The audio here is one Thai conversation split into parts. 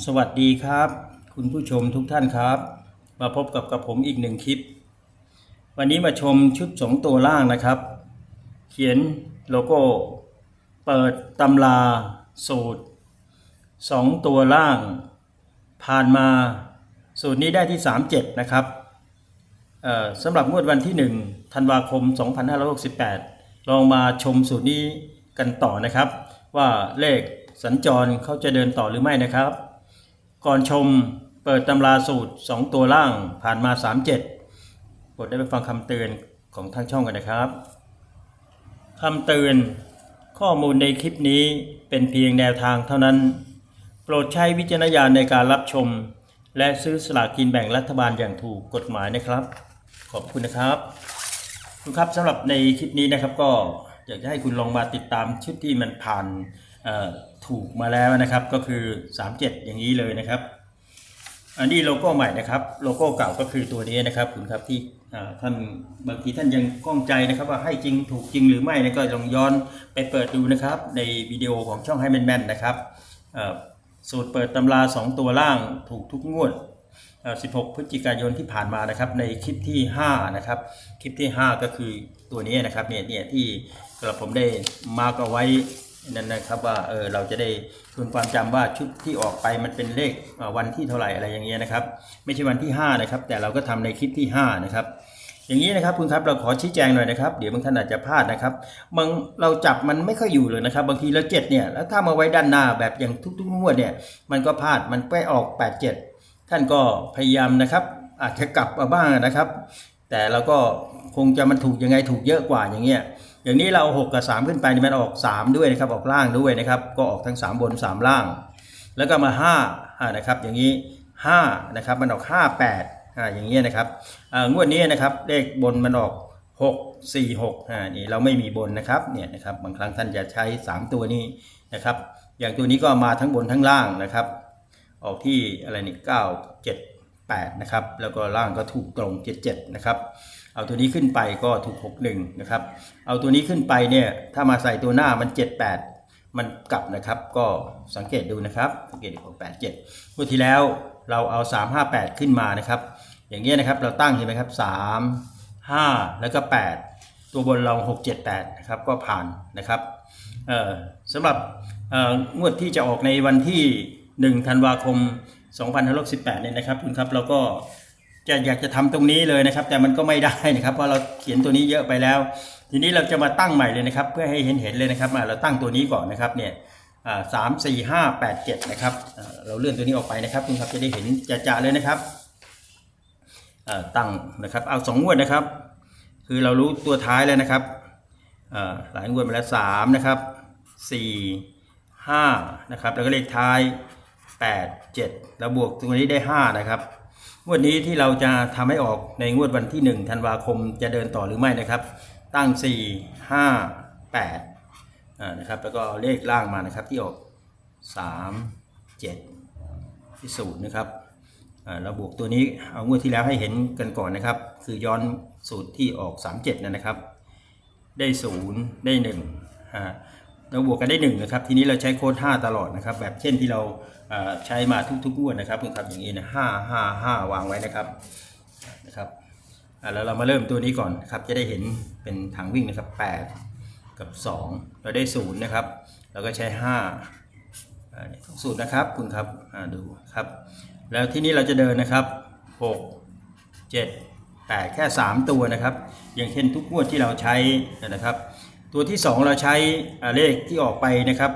สวัสดีครับ คุณผู้ชมทุกท่านครับ มาพบกับกับผมอีกหนึ่งคลิป วันนี้มาชมชุดสองตัวล่างนะครับ เขียนโลโก้ เปิดตำราสูตรสองตัวล่าง ผ่านมาสูตรนี้ได้ที่ 37 นะครับสำหรับงวดวันที่1ธันวาคม 2568 ลองมาชมสูตรนี้กันต่อนะครับ ว่าเลขสัญจรเขาจะเดินต่อหรือไม่นะครับ ก่อนชมเปิดตำราสูตร 2 ตัวล่างผ่านมา 37โปรดได้ไปฟังคำเตือนของทางช่องกันนะครับคำเตือนข้อมูลในคลิปนี้เป็นเพียงแนวทางเท่านั้น โปรดใช้วิจารณญาณในการรับชม และซื้อสลากกินแบ่งรัฐบาลอย่างถูกกฎหมายนะครับ ขอบคุณนะครับคุณครับสำหรับในคลิปนี้นะครับก็อยากจะให้คุณลองมาติดตามชุดที่มันผ่าน ถูกมาแล้วนะครับก็คือ 37 อย่างนี้เลยนะครับ อันนี้โลโก้ใหม่นะครับโลโก้เก่าก็คือตัวนี้นะครับคุณครับที่ท่านบางทีท่านยังก้องใจนะครับว่าให้จริงถูกจริงหรือไม่นะก็ลองย้อนไปเปิดดูนะครับ ในวิดีโอของช่องให้แมนๆนะครับสูตรเปิดตำรา 2 ตัวล่างถูกทุกงวด 16 พฤศจิกายนที่ผ่านมานะครับ ในคลิปที่ 5 นะครับ คลิปที่ 5 ก็คือตัวนี้นะครับเนี่ยเนี่ยที่กระผมได้มาร์กเอาไว้ นั่นนะครับว่าเออเราจะได้ทวนความจำว่าชุดที่ออกไปมันเป็นเลขวันที่เท่าไหร่อะไรอย่างเงี้ยนะครับ ไม่ใช่วันที่ 5 นะครับ แต่เราก็ทำในคลิปที่ 5 นะครับ อย่างนี้นะครับคุณครับเราขอชี้แจงหน่อยนะครับ เดี๋ยวบางท่านอาจจะพลาดนะครับบางเราจับมันไม่ค่อยอยู่เลยนะครับ บางทีเราเจ็ดเนี่ยแล้วถ้ามาไว้ด้านหน้าแบบอย่างทุกๆงวดเนี่ยมันก็พลาดมันไปออก 8 7 ท่านก็พยายามนะครับอาจจะกลับมาบ้างนะครับ แต่เราก็คงจะมันถูกยังไงถูกเยอะกว่าอย่างเงี้ย อย่างนี้เรา 6 กับ 3 ขึ้นไปมันออก 3 ด้วยนะครับ ออกล่างด้วยนะครับ ก็ออกทั้ง 3 บน 3 ล่าง แล้วก็มา5อ่านะครับ อย่างนี้5นะครับ มันออก 5 8อ่าอย่างเงี้ยนะครับอ่างวดนี้นะครับเลขบนมันออก 6 4 6อ่านี่เราไม่มีบนนะครับเนี่ยนะครับบางครั้งท่านจะใช้ 3 ตัวนี้นะครับ อย่างตัวนี้ก็มาทั้งบนทั้งล่างนะครับ ออกที่อะไรนี่เก้าเจ็ดแปดนะครับ แล้วก็ล่างก็ถูกตรงเจ็ดเจ็ดนะครับ เอาตัวนี้ขึ้นไปก็ถูกหกหนึ่งนะครับ เอาตัวนี้ขึ้นไปเนี่ยถ้ามาใส่ตัวหน้ามันเจ็ดแปดมันกลับนะครับ ก็สังเกตดูนะครับ สังเกตดูแปดเจ็ดเมื่อที่แล้วเราเอาสามห้าแปดขึ้นมานะครับ อย่างเงี้ยนะครับเราตั้งเห็นไหมครับสามห้าแล้วก็แปดตัวบนเราหกเจ็ดแปดนะครับก็ผ่านนะครับเอ่อสำหรับเอ่องวดที่จะออกในวันที่ 1 ธันวาคม 2518 เนี่ยนะครับคุณครับเราก็ จะอยากจะทำตรงนี้เลยนะครับ แต่มันก็ไม่ได้นะครับเพราะเราเขียนตัวนี้เยอะไปแล้ว ทีนี้เราจะมาตั้งใหม่เลยนะครับ เพื่อให้เห็นเห็นเลยนะครับเราตั้งตัวนี้ก่อนนะครับเนี่ยสามสี่ห้าแปดเจ็ดนะครับเราเลื่อนตัวนี้ออกไปนะครับคุณครับจะได้เห็นจะๆเลยนะครับตั้งนะครับเอาสองงวดนะครับ คือเรารู้ตัวท้ายแล้วนะครับหลายงวดมาแล้วสามนะครับสี่ห้านะครับแล้วก็เลขท้ายแปดเจ็ดแล้วบวกตัวนี้ได้ห้านะครับ งวดนี้ที่เราจะทำให้ออกในงวดวันที่หนึ่งธันวาคมจะเดินต่อหรือไม่นะครับ ตั้งสี่ห้าแปดอ่านะครับ แล้วก็เลขล่างมานะครับที่ออกสามเจ็ดที่ศูนย์นะครับเราบวกตัวนี้เอางวดที่แล้วให้เห็นกันก่อนนะครับ คือย้อนสูตรที่ออก 37 นะนะครับ ได้ศูนย์ได้หนึ่งอ่า เราบวกกันได้หนึ่งนะครับทีนี้เราใช้โค้ดห้าตลอดนะครับ แบบเช่นที่เราใช้มาทุกๆงวดนะครับคุณครับอย่างนี้นะห้าห้าห้าวางไว้นะครับนะครับแล้วเรามาเริ่มตัวนี้ก่อนครับจะได้เห็นเป็นทางวิ่งนะครับแปดกับสองเราได้ศูนย์นะครับเราก็ใช้ห้าอ่าสองสูตรนะครับคุณครับดูครับ แล้วที่นี้เราจะเดินนะครับหกเจ็ดแปดแค่ 3 ตัวนะครับ อย่างเช่นทุกงวดที่เราใช้นะครับ ตัวที่ 2 เราใช้เลขที่ออกไปนะครับ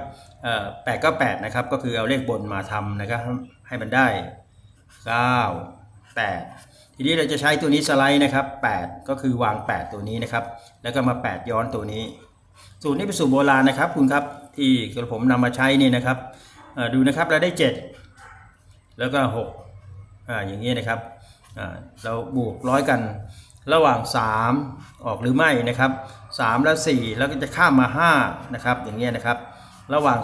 แปดก็แปดนะครับก็คือเอาเลขบนมาทำนะครับให้มันได้ 9 8 ทีนี้เราจะใช้ตัวนี้สไลด์นะครับ 8 ก็คือวาง 8 ตัวนี้นะครับ แล้วก็มา 8 ย้อนตัวนี้ สูตรนี้เป็นสูตรโบราณนะครับคุณครับที่กระผมนำมาใช้นี่นะครับดูนะครับเราได้ 7 แล้วก็6อ่าอย่างนี้นะครับเราบวกร้อยกันระหว่าง 3 ออกหรือไม่นะครับ 3 แล้ว4แล้วก็จะข้ามมา 5 นะครับ อย่างเงี้ยนะครับ ระหว่าง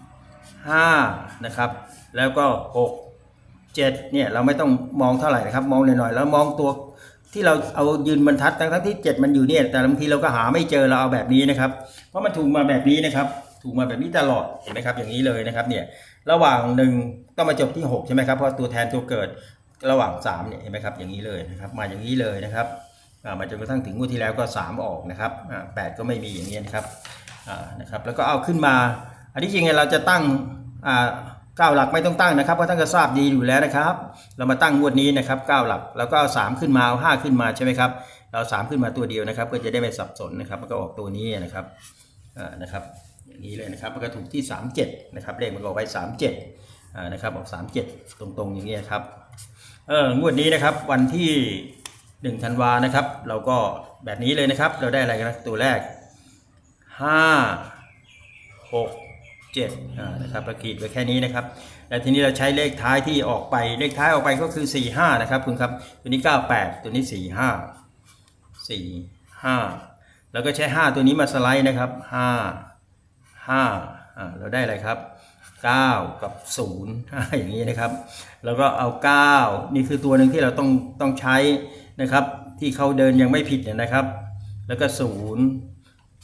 3 5 นะครับ แล้วก็ 6 7 เนี่ย เราไม่ต้องมองเท่าไหร่นะครับ มองหน่อยๆ แล้วมองตัวที่เราเอายืนบรรทัดทั้งที่ 7 มันอยู่เนี่ย แต่บางทีเราก็หาไม่เจอ เราเอาแบบนี้นะครับ เพราะมันถูกมาแบบนี้นะครับ ถูกมาแบบนี้ตลอด เห็นไหมครับ อย่างนี้เลยนะครับ เนี่ย ระหว่างหนึ่งต้องมาจบที่หกใช่ไหมครับ เพราะตัวแทนตัวเกิดระหว่างสามเนี่ย เห็นไหมครับ อย่างนี้เลยนะครับ มาอย่างนี้เลยนะครับ มาจนกระทั่งถึงงวดที่แล้วก็สามออกนะครับแปดก็ไม่มีอย่างนี้นะครับนะครับ แล้วก็เอาขึ้นมา อันที่จริงเนี่ยเราจะตั้งเก้าหลักไม่ต้องตั้งนะครับเพราะท่านก็ทราบดีอยู่แล้วนะครับ เรามาตั้งงวดนี้นะครับเก้าหลักแล้วก็เอาสามขึ้นมาเอาห้าขึ้นมาใช่ไหมครับเราสามขึ้นมาตัวเดียวนะครับเพื่อจะได้ไม่สับสนนะครับมันก็ออกตัวนี้นะครับอ่านะครับ อย่างนี้เลยนะครับมันก็ถูกที่37นะครับเลขมันก็ออกไป37อ่านะครับออก37ตรงๆอย่างนี้ครับเอองวดนี้นะครับวันที่ 1ธันวานะครับ เราก็แบบนี้เลยนะครับ เราได้อะไรกันนะตัวแรก 5 6 7อ่านะครับเราขีดไว้แค่นี้นะครับ แล้วทีนี้เราใช้เลขท้ายที่ออกไปเลขท้ายออกไปก็คือ 45 นะครับคุณครับ ตัวนี้ 98 ตัวนี้ 45 45 แล้วก็ใช้ 5 ตัวนี้มาสไลด์นะครับ5ห้าอ่าเราได้อะไรครับ 9 กับ0อ่าอย่างนี้นะครับ แล้วก็เอา 9 นี่คือตัวหนึ่งที่เราต้องต้องใช้นะครับ ที่เขาเดินยังไม่ผิดเนี่ยนะครับ แล้วก็ 0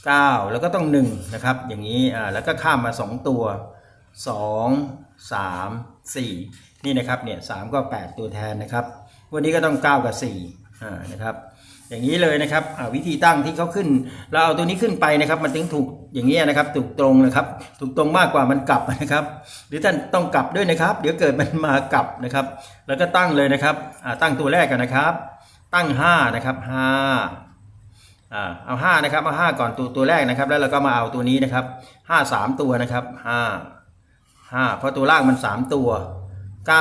9 แล้วก็ต้อง1นะครับ อย่างนี้อ่าแล้วก็ข้ามมา 2 ตัว 2 3 4 นี่นะครับเนี่ยสก็ 8 ตัวแทนนะครับ วันนี้ก็ต้อง 9 กับ4อ่านะครับ อย่างนี้เลยนะครับวิธีตั้งที่เขาขึ้น เราเอาตัวนี้ขึ้นไปนะครับ มันถึงถูกอย่างนี้นะครับ ถูกตรงนะครับ ถูกตรงมากกว่ามันกลับนะครับ หรือท่านต้องกลับด้วยนะครับ เดี๋ยวเกิดมันมากลับนะครับ แล้วก็ตั้งเลยนะครับตั้งตัวแรกกันนะครับ ตั้ง5นะครับ5อ่าเอา5นะครับเอา5ก่อนตัวตัวแรกนะครับ แล้วเราก็มาเอาตัวนี้นะครับ5 3 ตัวนะครับ5 5เพราะตัวล่างมัน 3 ตัว 9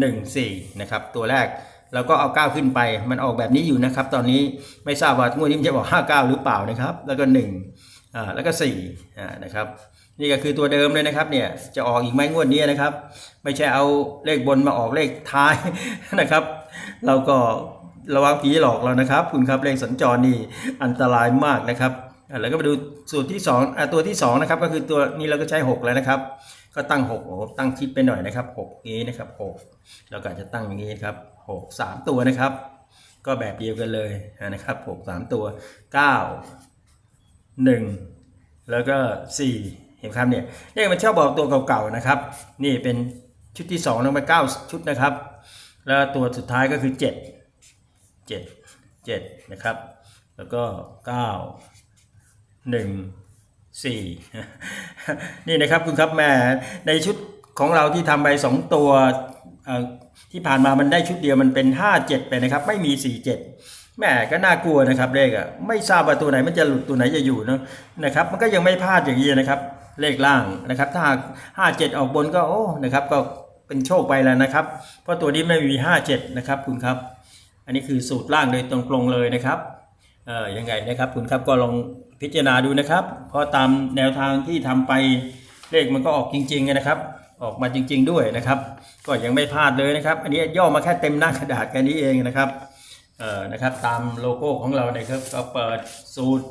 1 4นะครับตัวแรก เราก็เอา9ขึ้นไป มันออกแบบนี้อยู่นะครับ ตอนนี้ไม่ทราบว่างวดนี้จะบอก59หรือเปล่านะครับ แล้วก็1อ่าแล้วก็4อ่านะครับ นี่ก็คือตัวเดิมเลยนะครับเนี่ยจะออกอีกไหมงวดนี้นะครับ ไม่ใช่เอาเลขบนมาออกเลขท้ายนะครับ เราก็ระวังผีหลอกเรานะครับ คุณครับเลขสัญจรนี่อันตรายมากนะครับแล้วก็มาดูสูตรที่2อ่าตัวที่2นะครับก็คือตัวนี้เราก็ใช้ 6 แล้วนะครับ ก็ตั้ง6โอ้ตั้งคิดไปหน่อยนะครับ6นี้นะครับ6เราก็จะตั้งอย่างนี้ครับ6 3 ตัวนะครับ ก็แบบเดียวกันเลยนะครับ6 3 ตัว 9 1 แล้วก็ 4 เห็นครับเนี่ยเลขมันชอบบอกตัวเก่าๆนะครับ นี่เป็นชุดที่2ลงไป9ชุดนะครับ แล้วตัวสุดท้ายก็คือ 7 7 7 นะครับ แล้วก็ 9 1 4 นี่นะครับคุณครับแม่ในชุดของเราที่ทำไป 2 ตัวที่ผ่านมามันได้ชุดเดียวมันเป็น 5 7 ไปนะครับ ไม่มี 4 7แม่ก็น่ากลัวนะครับเลขอะไม่ทราบว่าตัวไหนมันจะหลุดตัวไหนจะอยู่เนะนะครับ มันก็ยังไม่พลาดอย่างนี้นะครับเลขล่างนะครับ ถ้าห้าเจ็ดออกบนก็โอ้นะครับ ก็เป็นโชคไปแล้วนะครับ เพราะตัวนี้ไม่มีห้าเจ็ดนะครับคุณครับ อันนี้คือสูตรล่างโดยตรงๆเลยนะครับเอ่อยังไงนะครับคุณครับก็ลอง พิจารณาดูนะครับ เพราะตามแนวทางที่ทำไปเลขมันก็ออกจริงๆนะครับ ออกมาจริง ๆ ด้วยนะครับ ก็ยังไม่พลาดเลยนะครับ อันนี้ย่อมาแค่เต็มหน้ากระดาษแค่นี้เองนะครับเอ่อนะครับ ตามโลโก้ของเราเนี่ยครับก็เปิดสูตร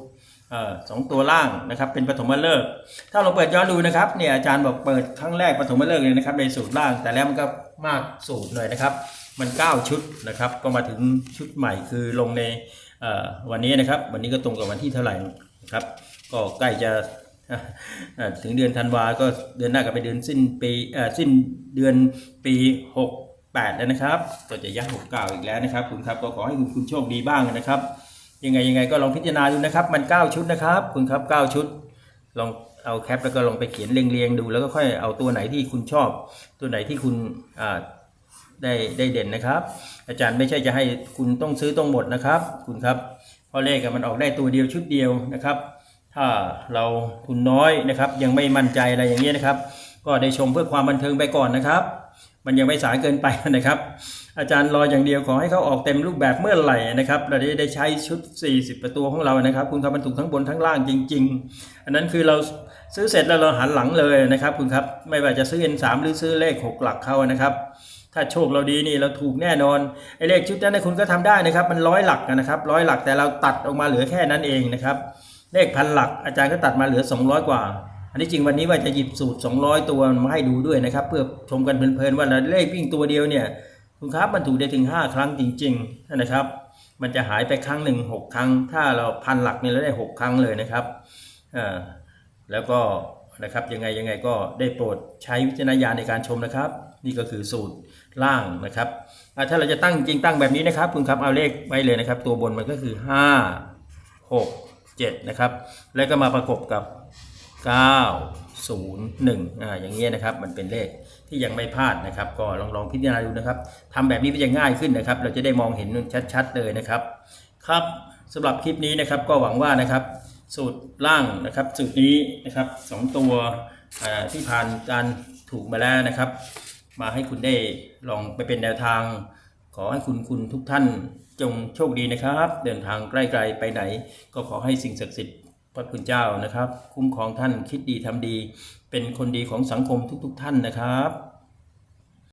เอ่อสองตัวล่างนะครับเป็นปฐมฤกษ์ถ้าเราเปิดย้อนดูนะครับเนี่ยอาจารย์บอกเปิดครั้งแรกปฐมฤกษ์เลยนะครับในสูตรล่าง แต่แล้วมันก็มากสูตรหน่อยนะครับ มัน 9 ชุดนะครับ ก็มาถึงชุดใหม่คือลงในวันนี้นะครับ วันนี้ก็ตรงกับวันที่เท่าไหร่ ครับ ก็ใกล้จะถึงเดือนธันวาก็เดือนหน้าก็ไปเดือนสิ้นปีสิ้นเดือนปี68แล้วนะครับ ก็จะยัก69อีกแล้วนะครับ คุณครับก็ขอให้คุณคุณโชคดีบ้างนะครับ ยังไงยังไงก็ลองพิจารณาดูนะครับ มัน9ชุดนะครับ คุณครับ9ชุด ลองเอาแคปแล้วก็ลองไปเขียนเรียงๆดู แล้วก็ค่อยเอาตัวไหนที่คุณชอบ ตัวไหนที่คุณอ่าได้ได้เด่นนะครับ อาจารย์ไม่ใช่จะให้คุณต้องซื้อต้องหมดนะครับ คุณครับ เพราะเลขมันออกได้ตัวเดียวชุดเดียวนะครับ ถ้าเราทุนน้อยนะครับ ยังไม่มั่นใจอะไรอย่างเงี้ยนะครับ ก็ได้ชมเพื่อความบันเทิงไปก่อนนะครับ มันยังไม่สายเกินไปนะครับ อาจารย์รออย่างเดียวขอให้เขาออกเต็มรูปแบบเมื่อไหร่นะครับ เราได้ได้ใช้ชุด 40 ประตูของเรานะครับ คุณครับมันถูกทั้งบนทั้งล่างจริง ๆ อันนั้นคือเราซื้อเสร็จแล้วเราหันหลังเลยนะครับ คุณครับไม่ว่าจะซื้อ N3 หรือซื้อเลขหกหลักเข้านะครับ ถ้าโชคเราดีนี่เราถูกแน่นอนไอ้เลขชุดนั้นคุณก็ทำได้นะครับ มันร้อยหลักนะครับร้อยหลักแต่เราตัดออกมาเหลือแค่นั้นเองนะครับ เลขพันหลักอาจารย์ก็ตัดมาเหลือ 200 กว่า อันนี้จริงวันนี้ว่าจะหยิบสูตร 200 ตัวมาให้ดูด้วยนะครับ เพื่อชมกันเพลินๆว่าเลขวิ่งตัวเดียวเนี่ยคุณครับมันถูกได้ถึง 5 ครั้งจริง ๆนะครับ มันจะหายไปครั้งหนึ่งหกครั้ง ถ้าเราพันหลักเนี่ยเราได้ 6 ครั้งเลยนะครับอ่าแล้วก็นะครับยังไงยังไงก็ได้โปรดใช้วิจารณญาณในการชมนะครับ นี่ก็คือสูตรล่างนะครับถ้าเราจะตั้งจริงตั้งแบบนี้นะครับคุณครับเอาเลขไว้เลยนะครับ ตัวบนมันก็คือ 5 6 7นะครับแล้วก็มาประกบกับ 9 0 1อ่าอย่างเงี้ยนะครับ มันเป็นเลขที่ยังไม่พลาดนะครับ ก็ลองลองพิจารณาดูนะครับทำแบบนี้มันจะง่ายขึ้นนะครับ เราจะได้มองเห็นชัดๆเลยนะครับ ครับสำหรับคลิปนี้นะครับก็หวังว่านะครับ สูตรล่างนะครับ สูตรนี้นะครับสองตัวที่ผ่านการถูกมาแล้วนะครับ มาให้คุณได้ลองไปเป็นแนวทาง ขอให้คุณคุณทุกท่านจงโชคดีนะครับ เดินทางใกล้ๆไปไหน ก็ขอให้สิ่งศักดิ์สิทธิ์พระคุณเจ้านะครับ คุ้มครองท่านคิดดีทำดี เป็นคนดีของสังคมทุก ๆ ท่านนะครับ